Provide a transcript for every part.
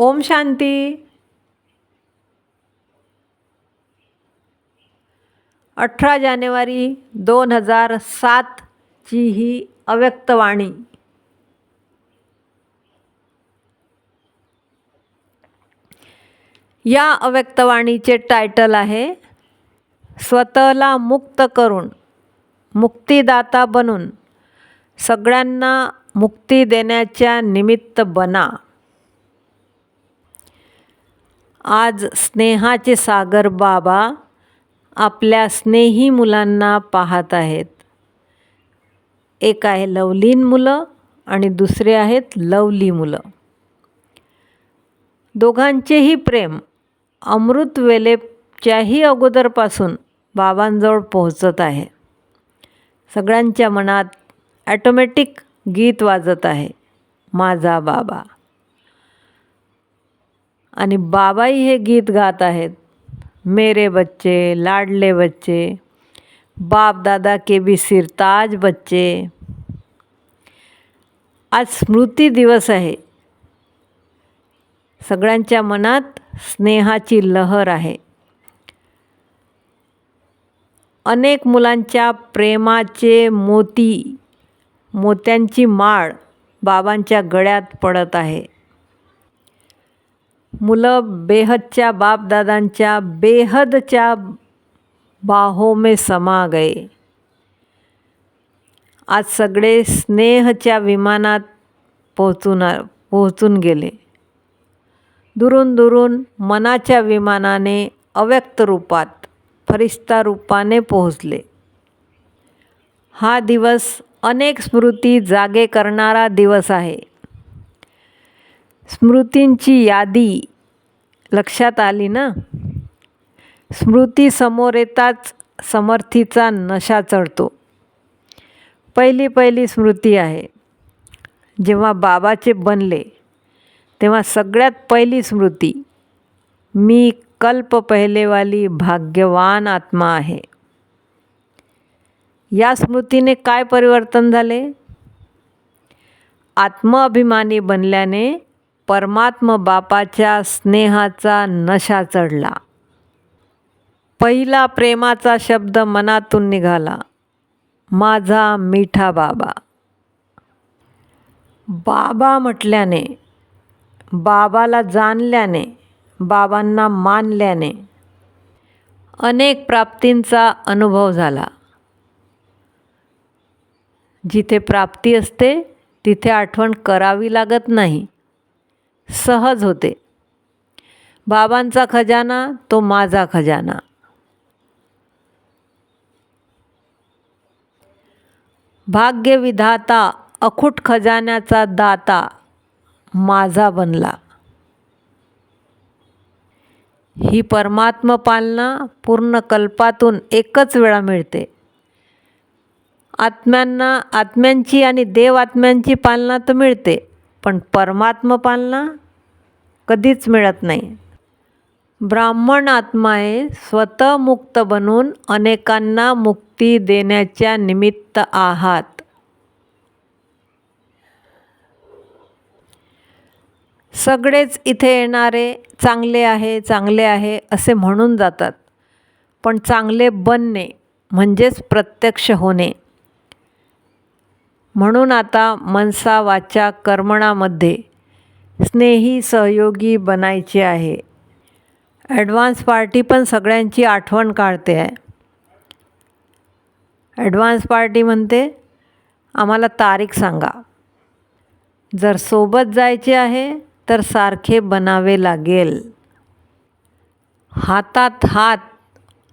ओम शांती. अठरा जानेवारी दोन हजार सातची ही अव्यक्तवाणी या अव्यक्तवाणीचे टायटल आहे स्वतःला मुक्त करून मुक्तिदाता बनून सगळ्यांना मुक्ती देण्याच्या निमित्त बना. आज स्नेहाचे सागर बाबा आपल्या स्नेही मुलांना पाहत आहेत. एक आहे लवलीन मुलं आणि दुसरे आहेत लवली मुलं. दोघांचेही प्रेम अमृत वेलेच्याही अगोदरपासून बाबांजवळ पोहोचत आहे. सगळ्यांच्या मनात ॲटोमॅटिक गीत वाजत आहे माझा बाबा. आणि बाबाई हे गीत गात आहेत. मेरे बच्चे लाडले बच्चे बाप दादा के बी सिरताज बच्चे. आज स्मृती दिवस आहे. सगळ्यांच्या मनात स्नेहाची लहर आहे. अनेक मुलांच्या प्रेमाचे मोती मोत्यांची माळ बाबांच्या गळ्यात पडत आहे. मुलं बेहदच्या बापदादांच्या बेहदच्या बाहो में समा गए. आज सगळे स्नेहच्या विमानात पोहोचून पोहोचून गेले. दुरून दुरून मनाच्या विमानाने अव्यक्त रूपात फरिश्ता रूपाने पोहोचले. हा दिवस अनेक स्मृती जागे करणारा दिवस आहे. स्मृतींची यादी लक्षात आली ना? स्मृती समोर येताच समर्थीचा नशा चढतो. पहिली पहिली स्मृती आहे. जेव्हा बाबाचे बनले तेव्हा सगळ्यात पहिली स्मृती मी कल्प पहिलेवाली भाग्यवान आत्मा आहे. या स्मृतीने काय परिवर्तन झाले? आत्मअभिमानी बनल्याने परमात्म बापाच्या स्नेहाचा नशा चढला. पहिला प्रेमाचा शब्द मनातून निघाला माझा मिठा बाबा. बाबा म्हटल्याने बाबाला जाणल्याने बाबांना मानल्याने अनेक प्राप्तींचा अनुभव झाला. जिथे प्राप्ती असते तिथे आठवण करावी लागत नाही. सहज होते. बाबांचा खजाना तो माझा खजाना. भाग्यविधाता अखूट खजान्याचा दाता माझा बनला. ही परमात्म पालना पूर्ण कल्पातून एकच वेळा मिळते. आत्म्यांना आत्म्यांची आणि देव आत्म्यांची पालना तर मिळते. पण परमात्म पालना कधीच मिळत नाही. ब्राह्मण आत्माए स्वतः मुक्त बनून अनेकांना मुक्ती देण्याच्या निमित्त आहात. सगळेच इथे येणारे चांगले आहे चांगले आहे असे म्हणून जातात. पण चांगले बनणे म्हणजेच प्रत्यक्ष होणे. म्हणून आता मनसा वाचा कर्मणामध्ये. स्नेही सहयोगी बनायचे आहे. ॲडव्हान्स पार्टी पण सगळ्यांची आठवण काढते आहे. ॲडव्हान्स पार्टी म्हणते आम्हाला तारीख सांगा. जर सोबत जायचे आहे तर सारखे बनावे लागेल. हातात हात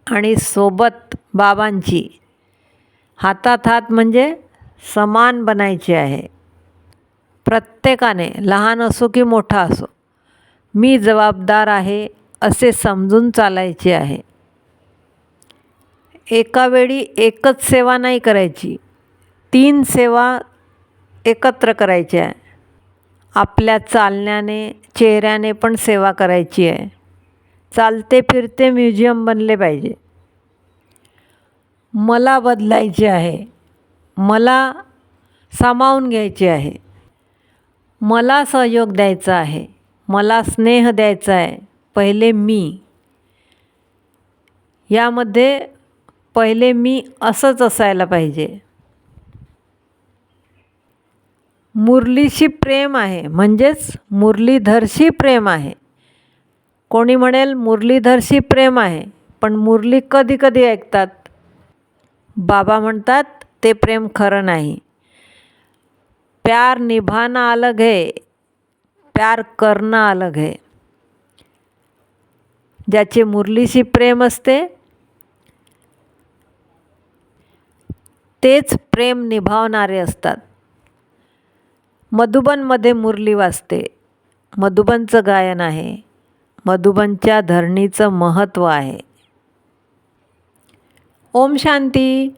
आणि सोबत बाबांची. हातात हात म्हणजे समान बनायचे आहे. प्रत्येकाने लहान असो की मोठा असो मी जबाबदार आहे असे समजून चालायचे आहे. एका वेळी एकच सेवा नाही करायची तीन सेवा एकत्र करायच्या आहे. आपल्या चालण्याने चेहऱ्याने पण सेवा करायची आहे. चालते फिरते म्युझियम बनले पाहिजे. मला बदलायचे आहे. मला सामावून घ्यायचे आहे. मला सहयोग द्यायचा आहे. मला स्नेह द्यायचा आहे. पहिले मी. यामध्ये पहिले मी असंच असायला पाहिजे. मुरलीशी प्रेम आहे. म्हणजेच मुरलीधरशी प्रेम आहे. कोणी म्हणेल मुरलीधरशी प्रेम आहे पण मुरली कधी कधी ऐकतात. बाबा म्हणतात ते प्रेम खरं नाही. प्यार निभाना अलग है प्यार करणं अलग है. ज्याचे मुरलीशी प्रेम असते तेच प्रेम निभावणारे असतात. मधुबनमध्ये मुरली वाजते. मधुबनचं गायन आहे. मधुबनच्या धरणीचं महत्त्व आहे. ओम शांती.